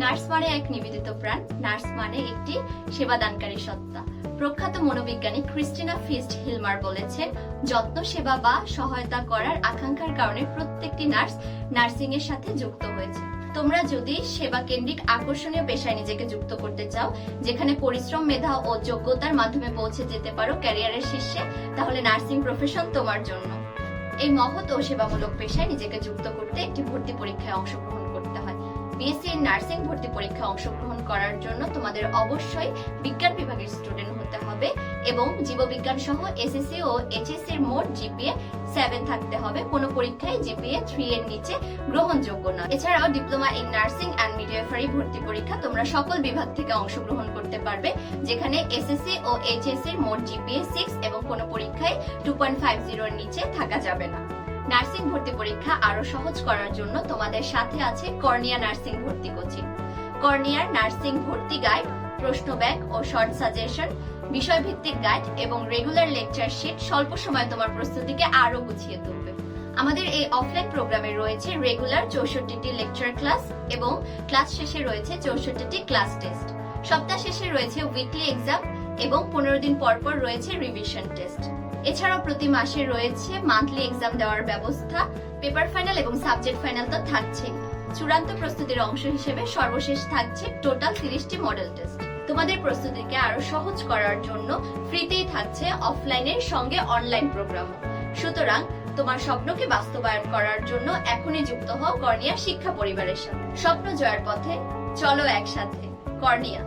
Nurse মানে এক নিবেদিত প্রাণ। নার্স মানে একটি সেবাদানকারী সত্তা। প্রখ্যাত মনোবিজ্ঞানী ক্রিস্টিনা ফিস্ট হিলমার বলেছেন, যত্ন, সেবা বা সহায়তা করার আকাঙ্ক্ষার কারণে প্রত্যেকটি নার্স নার্সিং এর সাথে যুক্ত হয়েছে। তোমরা যদি সেবা কেন্দ্রিক আকর্ষণীয় পেশায় নিজেকে যুক্ত করতে চাও, যেখানে পরিশ্রম, মেধা ও যোগ্যতার মাধ্যমে পৌঁছে যেতে পারো ক্যারিয়ারের শীর্ষে, তাহলে নার্সিং প্রফেশন তোমার জন্য। এই মহৎ ও সেবামূলক পেশায় নিজেকে যুক্ত করতে একটি ভর্তি পরীক্ষায় অংশগ্রহণ বিএসসি নার্সিং ভর্তি পরীক্ষায় অংশগ্রহণ করার জন্য তোমাদের অবশ্যই বিজ্ঞান বিভাগের স্টুডেন্ট হতে হবে এবং জীববিজ্ঞান সহ এসএসসি ও এইচএসসি এর মোট জিপিএ সেভেন থাকতে হবে। কোনো পরীক্ষায় জিপিএ থ্রি এর নিচে গ্রহণযোগ্য না এছাড়াও diploma in nursing and midwifery ভর্তি পরীক্ষা তোমরা সকল বিভাগ থেকে অংশগ্রহণ করতে পারবে, যেখানে এসএসসি ও এইচএসসি এর মোট জিপিএ সিক্স এবং কোনো পরীক্ষায় টু পয়েন্ট ফাইভ জিরোর নিচে থাকা যাবে না। নার্সিং ভর্তি পরীক্ষা আরও সহজ করার জন্য তোমাদের সাথে আছে কর্নিয়া নার্সিং ভর্তি কোচিং। কর্নিয়ার নার্সিং ভর্তি গাইড, প্রশ্ন ব্যাংক ও শর্ট সাজেশন, বিষয়ভিত্তিক গাইড এবং রেগুলার লেকচার শিট স্বল্প সময়ে তোমার প্রস্তুতিকে আরও গুছিয়ে তুলবে। আমাদের এই অফলাইন প্রোগ্রামে রয়েছে রেগুলার চৌষট্টিটি লেকচার ক্লাস এবং ক্লাস শেষে রয়েছে চৌষট্টিটি ক্লাস টেস্ট। সপ্তাহ শেষে রয়েছে উইকলি এক্সাম এবং পনেরো দিন পর রয়েছে রিভিশন টেস্ট এছাড়াও প্রতি মাসে রয়েছে মান্থলি এক্সাম দেওয়ার ব্যবস্থা পেপার ফাইনাল এবং সাবজেক্ট ফাইনাল তো থাকছে চূড়ান্ত প্রস্তুতির অংশ হিসেবে সর্বশেষ থাকছে টোটাল তিরিশটি মডেল টেস্ট তোমাদের প্রস্তুতিকে আরও সহজ করার জন্য ফ্রিতেই থাকছে অফলাইনের সঙ্গে অনলাইন প্রোগ্রাম সুতরাং তোমার স্বপ্নকে বাস্তবায়ন করার জন্য এখনই যুক্ত হও কর্নিয়া শিক্ষা পরিবারের সাথে। স্বপ্ন জয়ের পথে চলো একসাথে। কর্নিয়া।